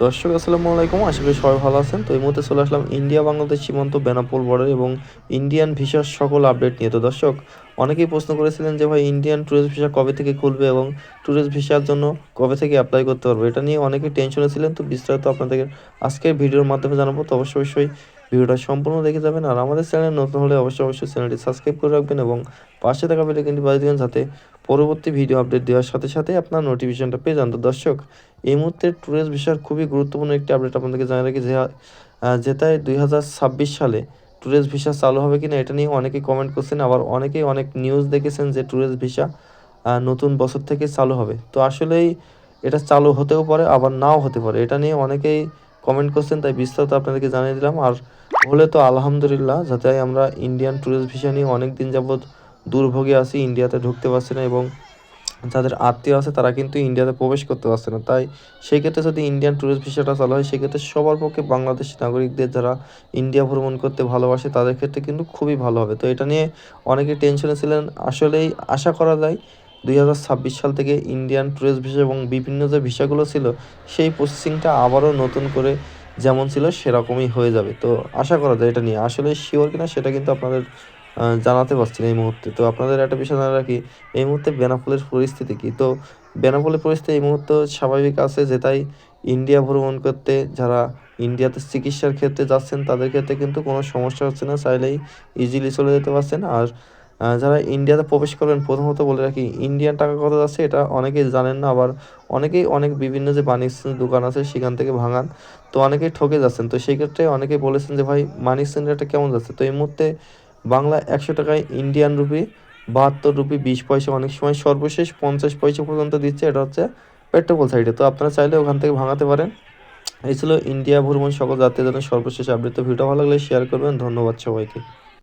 দর্শক, আসসালামু আলাইকুম। আশা করি সবাই ভালো আছেন। তো এই মুহূর্তে চলে আসলাম ইন্ডিয়া বাংলাদেশ সীমান্ত বেনাপোল বর্ডার এবং ইন্ডিয়ান ভিসার সকল আপডেট নিয়ে। তো দর্শক, অনেকেই প্রশ্ন করেছিলেন যে ভাই, ইন্ডিয়ান ট্যুরিস্ট ভিসা কবে থেকে খুলবে এবং ট্যুরিস্ট ভিসার জন্য কবে থেকে অ্যাপ্লাই করতে পারব? এটা নিয়ে অনেকেই টেনশনে ছিলেন। তো বিস্তারিত আপনাদের আজকের ভিডিওর মাধ্যমে জানাব। তো অবশ্যই অবশ্যই ভিডিওটা সম্পূর্ণ দেখে যাবেন। আর আমাদের চ্যানেল নতুন হলে অবশ্যই অবশ্যই চ্যানেলটি সাবস্ক্রাইব করে রাখবেন এবং পাশে থাকা বেলে কিন্তু বাজিয়ে দেবেন যাতে পরবর্তী ভিডিও আপডেট দেওয়ার সাথে সাথে আপনার নোটিফিকেশনটা পেয়ে যান। তো দর্শক, এই মুহূর্তে ট্যুরিস্ট ভিসার খুবই গুরুত্বপূর্ণ একটি আপডেট আপনাদেরকে জানিয়ে রাখি, যে যেটায় দুই হাজার ছাব্বিশ সালে ট্যুরিস্ট ভিসা চালু হবে কিনা এটা নিয়ে অনেকেই কমেন্ট করছেন। আবার অনেকেই অনেক নিউজ দেখেছেন যে ট্যুরিস্ট ভিসা নতুন বছর থেকে চালু হবে। তো আসলেই এটা চালু হতেও পারে, আবার নাও হতে পারে। এটা নিয়ে অনেকেই কমেন্ট করছেন, তাই বিস্তারিত আপনাদেরকে জানিয়ে দিলাম। আর হলে তো আলহামদুলিল্লাহ, যাতে আমরা ইন্ডিয়ান ট্যুরিস্ট ভিসা নিয়ে অনেক দিন যাবৎ দুর্ভোগে আছি ইন্ডিয়াতে ঢুকতে পারছি না এবং যাদের আত্মীয় আছে, তারা কিন্তু ইন্ডিয়াতে প্রবেশ করতে পারছে না। তাই সেই ক্ষেত্রে যদি ইন্ডিয়ান ট্যুরিস্ট ভিসাটা চালু হয়, সেক্ষেত্রে সবার পক্ষে বাংলাদেশি নাগরিকদের যারা ইন্ডিয়া ভ্রমণ করতে ভালোবাসে, তাদের ক্ষেত্রে কিন্তু খুবই ভালো হবে। তো এটা নিয়ে অনেকে টেনশনে ছিলেন। আসলেই আশা করা যায় দুই হাজার ছাব্বিশ সাল থেকে ইন্ডিয়ান ট্যুরিস্ট ভিসা এবং বিভিন্ন যে ভিসাগুলো ছিল, সেই প্রসেসিংটা আবারও নতুন করে যেমন ছিল সেরকমই হয়ে যাবে। তো আশা করা যায় এটা নিয়ে। আসলে শিওর কিনা সেটা কিন্তু আপনাদের জানাতে পারছি না এই মুহূর্তে। তো আপনাদের একটা বিষয় জানা রাখি, এই মুহূর্তে বেনাপোলের পরিস্থিতি কি? তো বেনাপোলের পরিস্থিতি এই মুহূর্তে স্বাভাবিক আছে যেটাই ইন্ডিয়া ভ্রমণ করতে যারা ইন্ডিয়াতে চিকিৎসার ক্ষেত্রে যাচ্ছেন তাদের ক্ষেত্রে কিন্তু কোনো সমস্যা হচ্ছে না। চাইলেই ইজিলি চলে যেতে পারছেন। আর যারা ইন্ডিয়াতে প্রবেশ করবেন, প্রথমত বলে রাখি, ইন্ডিয়ান টাকা কত যাচ্ছে এটা অনেকেই জানেন না, আবার অনেকেই অনেক বিভিন্ন যে বাণিজ্য দোকান আছে সেখান থেকে ভাঙান, তো অনেকেই ঠকে যাচ্ছেন। তো সেই ক্ষেত্রে অনেকেই বলেছেন যে, ভাই মানি সেন্টারটা কেমন যাচ্ছে? তো এই মুহূর্তে বাংলা একশো টাকায় ইন্ডিয়ান রুপি, বাহাত্তর রুপি, বিশ পয়সা অনেক সময় সর্বশেষ পঞ্চাশ পয়সা পর্যন্ত দিচ্ছে, এটা হচ্ছে পেট্রোপল সাইডে তো আপনারা চাইলে ওখান থেকে ভাঙাতে পারেন। এই ছিল ইন্ডিয়া ভ্রমণ সকল যাত্রীদের জন্য সর্বশেষ আপডেট তো ভিডিও ভালো লাগলে শেয়ার করবেন। ধন্যবাদ সবাইকে।